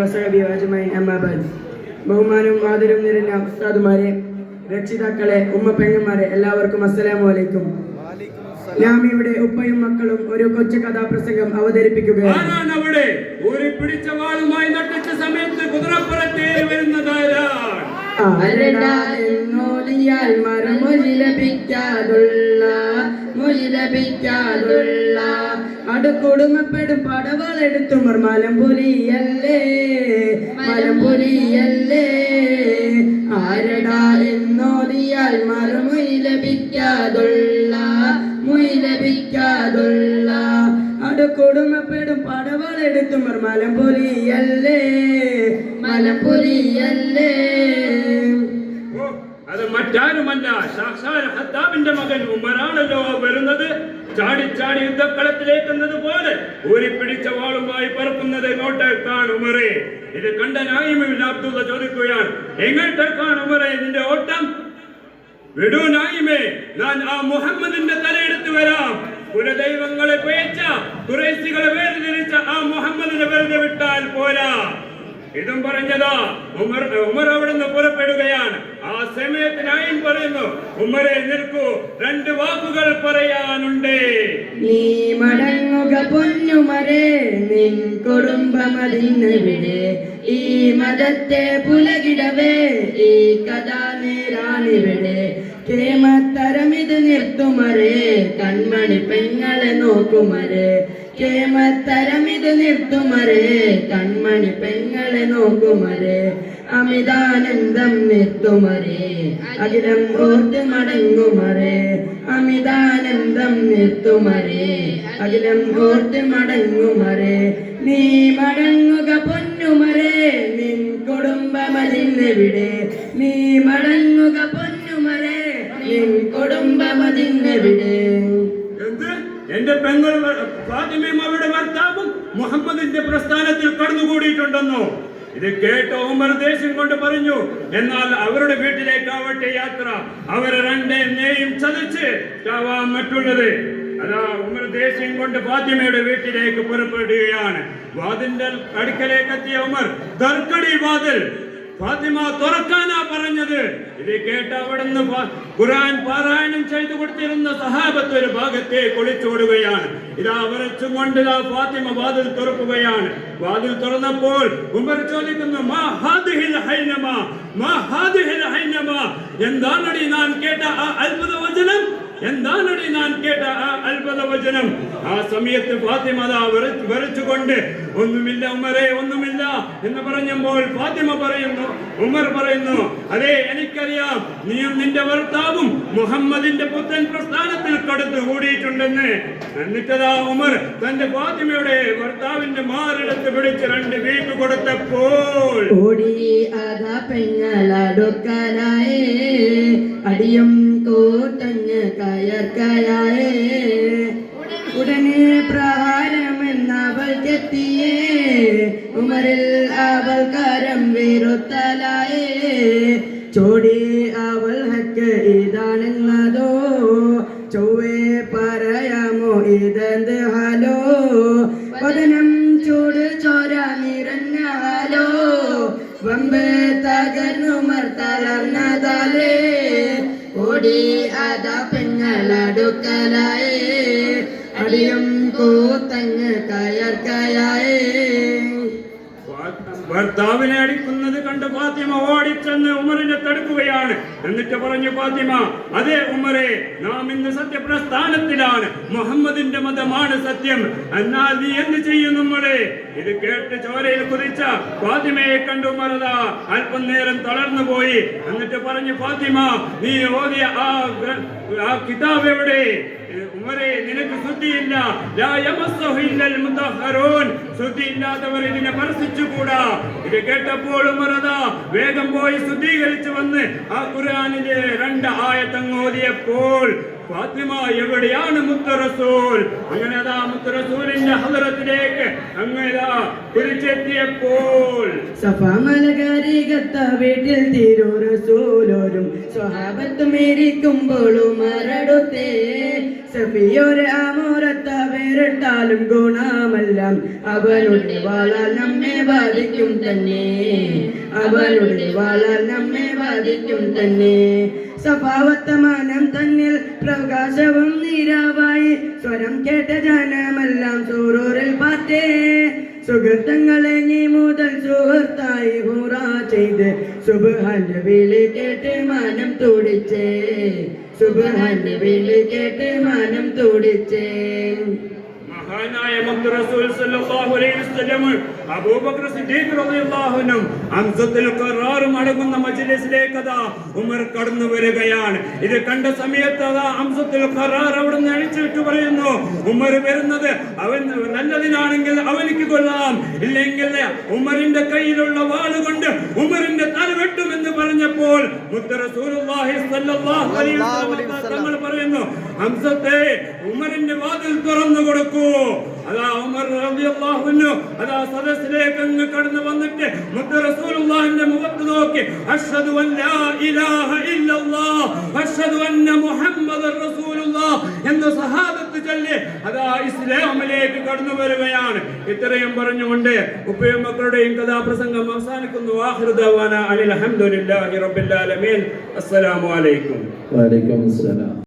വസഹബി ബഹുമാനവും ആദരവും ഉസ്താദുമാരെ രക്ഷിതാക്കളെ ഉമ്മ പെങ്ങന്മാരെ എല്ലാവർക്കും അസ്സലാമു അലൈക്കും. ഞാൻ ഇവിടെ ഉപ്പയും മക്കളും ഒരു കൊച്ചു കഥാപ്രസംഗം അവതരിപ്പിക്കുകയാണ്. പിടിച്ച വാളുമായി മൊഴി ലഭിക്കാതുള്ള അടുക്കുടുമപ്പെടും പടവളെടുത്തുമർ മലമ്പുലിയല്ലേ മലമ്പുലിയല്ലേ ആരടാ എന്നോതിയാൽ മറുമൊഴി ലഭിക്കാതുള്ള മുയി ലഭിക്കാതുള്ള. അടുക്കുടുമപ്പെടും പടവളെടുത്തുമർ മലമ്പുലിയല്ലേ മലമ്പുലിയല്ലേ ഓ, അത് മറ്റാരുമല്ല സാക്ഷാൽ ഹത്താബിന്റെ മകൻ വരുന്നത് ചാടി ചാടി യുദ്ധക്കളത്തിലേക്ക് പോലെ ഊരി പിടിച്ച വാളുമായി പറക്കുന്നത് എങ്ങോട്ടേക്കാണ് ഉമറേ. ഇത് കണ്ട നായിമിൽ അബ്ദുള്ള ചോദിക്കുകയാണ് എങ്ങോട്ടേക്കാണ് ഉമറേ നിന്റെ ഓട്ടം? വിടൂ നായിമേ ഞാൻ ആ മുഹമ്മദിന്റെ തലയെടുത്ത് വരാം. കുലദൈവങ്ങളെ പേച്ച കുറേശികളെ വേർതിരിച്ച ആ മുഹമ്മദിനെ വെറുതെ വിട്ടാൽ പോരാ. ഇതും പറഞ്ഞതാ. ഉമർ ഉമർ അവിടുന്ന് പുറപ്പെടുകയാണ്. ആ സമയത്ത് പറയുന്നു ഉമരെ നിൽക്കൂ രണ്ട് വാക്കുകൾ പറയാനുണ്ട്. നീ മടങ്ങുക പൊന്നുമരെ നിൻ കുടുംബമതിന്നെവിടെ ഈ മതത്തെ പുലകിടവേ ഈ കഥ നേരാണിവിടെ. കേമത്തരമിത് നിർത്തുമരേ കൺമണി പെങ്ങളെ നോക്കുമരേ. കേമത്തരമിത് നിർത്തുമരേ കൺമണി പെങ്ങളെ നോക്കുമരേ അമിതാനന്ദം നിർത്തുമരേ അഖിലം ഓർത്ത് മടങ്ങുമരേ അമിതാനന്ദം നിർത്തുമരേ അഖിലം ഓർത്ത് മടങ്ങുമരേ നീ മടങ്ങുക പൊന്നുമരേ നിൻ കുടുംബമതിന്നെവിടെ എന്റെ പെങ്ങൾ ഫാത്തിമയും അവരുടെ ഭർത്താവും മുഹമ്മദിന്റെ പ്രസ്ഥാനത്തിൽ കടന്നുകൂടിയിട്ടുണ്ടെന്നോ? ഇത് കേട്ട ഉമർ ദേഷ്യം കൊണ്ട് പറഞ്ഞു എന്നാൽ അവരുടെ വീട്ടിലേക്കാവട്ടെ യാത്ര. അവരെ രണ്ടേയും ചതച്ച് ചാവാൻ മറ്റുള്ളത്. അതാ ഉമർ ദേഷ്യം കൊണ്ട് ഫാത്തിമയുടെ വീട്ടിലേക്ക് പുറപ്പെടുകയാണ്. വാതിന്റെ അടുക്കലേക്ക് എത്തിയ ഉമർ ദർക്കടി വാതിൽ. ഫാത്തിമ തുറക്കാനാ ഇത് കേട്ട അവിടുന്ന് ഖുർആൻ പാരായണം ചെയ്തു കൊടുത്തിരുന്ന സഹാബത്ത് ഒരു ഭാഗത്തെ കൊളിച്ചോടുകയാണ്. ഇതാ വരച്ചും കൊണ്ട് ഇതാ ഫാത്തിമ വാതിൽ തുറക്കുകയാണ്. വാതിൽ തുറന്നപ്പോൾ ഉമർ ചോദിക്കുന്നു എന്താണടി ഞാൻ കേട്ട ആ അത്ഭുത വചനം? എന്താണടി ഞാൻ കേട്ട ആ അത്ഭുത വചനം ആ സമയത്ത് ഫാത്തിമ അതാ വരച്ചുകൊണ്ട് ഒന്നുമില്ല ഉമ്മരെ ഒന്നുമില്ല എന്ന് പറഞ്ഞപ്പോൾ ഫാത്തിമ പറയുന്നു ഉമർ പറയുന്നു അതെ എനിക്കറിയാം നീയും നിന്റെ ഭർത്താവും മുഹമ്മദിന്റെ പുത്തൻ പ്രസ്ഥാനത്തിൽ കടുത്തു കൂടിയിട്ടുണ്ടെന്ന്. എന്നിട്ടതാ ഉമർ തന്റെ ഫാത്തിമയുടെ ഭർത്താവിന്റെ മാറിടത്ത് പിടിച്ച് രണ്ട് വീട്ടു കൊടുത്തപ്പോൾ ഓടി അതാ പെങ്ങളടുക്കലായേ ഉടനെ കൂട്ടഞ്ഞ് കയർക്കലായേ ചെത്തിയേ ഉമരിൽ അവൾ കരം വീറുത്തലായേ ചോടി അവൾ ഹക്ക് ഇതാണെന്നതോ? ചൊവ്വേ പറയാമോ ഇതെന്ത് ഹലോ? വദനം ചൂട് ചോര നിറഞ്ഞാലോ വമ്പ് തകർന്നു തളർന്നതാലേ. ഓടി അതാ പെങ്ങളടുക്കലായേ അടിയും കൂത്തങ്ങ് കയർക്കയായേ ഭർത്താവിനെ അടിക്കുന്നത് കണ്ട് ഫാത്തിമ ഓടിച്ചെന്ന് ഉമറിനെ തടുക്കുകയാണ്. എന്നിട്ട് പറഞ്ഞു ഫാത്തിമ അതേ ഉമറെ നാം ഇന്ന് സത്യപ്രസ്ഥാനത്തിലാണ്. മുഹമ്മദിന്റെ മതമാണ് സത്യം. എന്നാൽ നീ എന്ത് ചെയ്യും നമ്മളെ ഇത് കേട്ട് ചോരയിൽ കുതിച്ച ഫാത്തിമയെ കണ്ടു മറതാ അല്പം നേരം തളർന്നു പോയി. എന്നിട്ട് പറഞ്ഞു ഫാത്തിമ നീ ഓതിയ ആ കിതാബ് എവിടെ? ഉമരെ നിനക്ക് ശുദ്ധിയില്ല. ശുദ്ധിയില്ലാത്തവർ ഇതിനെ സ്പർശിച്ചുകൂടാ ഇത് കേട്ടപ്പോൾ ഉമറതാ വേഗം പോയി ശുദ്ധീകരിച്ചു വന്ന് ആ ഖുർആനിലെ രണ്ട് ആയത്തങ്ങ് ഓതിയപ്പോൾ ഫാത്തിമ എവിടെയാണ് മുത്തറസൂൽ? അങ്ങനെ അതാ മുത്ത റസൂലിന്റെ അങ്ങനെ കുരിച്ചെത്തിയപ്പോൾ. തിരിച്ചെത്തിയപ്പോൾ സഫാമലകാരികത്ത വീട്ടിൽ തിരുറസൂലോരും സ്വഹാബത്തും ഇരിക്കുമ്പോഴും മരടുത്തേ. സഫിയൊരു ആമോരത്ത വേറിട്ടാലും ഗുണമെല്ലാം. അവനുടെ വാളാൽ നമ്മെ ബാധിക്കും തന്നെ. അവനുടെ വള നമ്മെ ബാധിക്കും തന്നെ. സ്വഭാവത്തമാനം തന്നിൽ പ്രകാശവും നീരാവായി. സ്വരം കേട്ട ജനമെല്ലാം പാറ്റേ സുഹൃത്തങ്ങളെ നീ മുതൽ സുഹൃത്തായി ഹൂറ ചെയ്ത് സുബഹാന്റെ വിളി കേട്ട് മാനം തുടിച്ചേ. സുബഹാന്റെ വിളി കേട്ട് മാനം തുടിച്ചേ. മഹാനായ സല്ലല്ലാഹു അലൈഹി വസല്ലം അബൂബക്കർ അടങ്ങുന്ന ഉമർ കടന്നു വരികയാണ്. ഇത് കണ്ട സമയത്ത് അതാ ഖറാർ അഴിച്ചിട്ട് പറയുന്നു ഉമർ വരുന്നത് അവൻ നല്ലതിനാണെങ്കിൽ അവനിക്ക് കൊല്ലാം. ഇല്ലെങ്കിൽ ഉമറിന്റെ കയ്യിലുള്ള വാൾ കൊണ്ട് ഉമറിന്റെ തല വെട്ടുമെന്ന് പറഞ്ഞപ്പോൾ മുത്ത് റസൂലുള്ളാഹി സ്വല്ലല്ലാഹു അലൈഹി വസല്ലം തങ്ങൾ പറയുന്നു ഹംസത്തെ ഉമറിന്റെ വാതിൽ തുറന്നു കൊടുക്കൂ. അതാ ഉമർ റളിയല്ലാഹു അൻഹു അതാ സദസ്സിലേക്ക് അങ്ങ് കടന്നു വന്നിട്ട് മുത്ത് റസൂലുള്ളാഹിന്റെ മുഖത്ത് നോക്കി അഷ്ഹദു അൻ ലാ ഇലാഹ ഇല്ലല്ലാഹ് അഷ്ഹദു അന്ന മുഹമ്മദർ റസൂലുള്ളാഹ് എന്ന സഹാബത്ത് ചൊല്ലി അതാ ഇസ്ലാമിലേക്ക് കടന്നു വരികയാണ്. ഇത്രയും പറഞ്ഞുകൊണ്ട് ഉപ്പയും മക്കളുടെയും കഥാപ്രസംഗം അവസാനിക്കുന്നു. ആഖിറുദാവാന അനിൽ അൽഹംദുലില്ലാഹി റബ്ബിൽ ആലമീൻ. അസ്സലാമു അലൈക്കും. വലൈക്കും അസ്സലാം.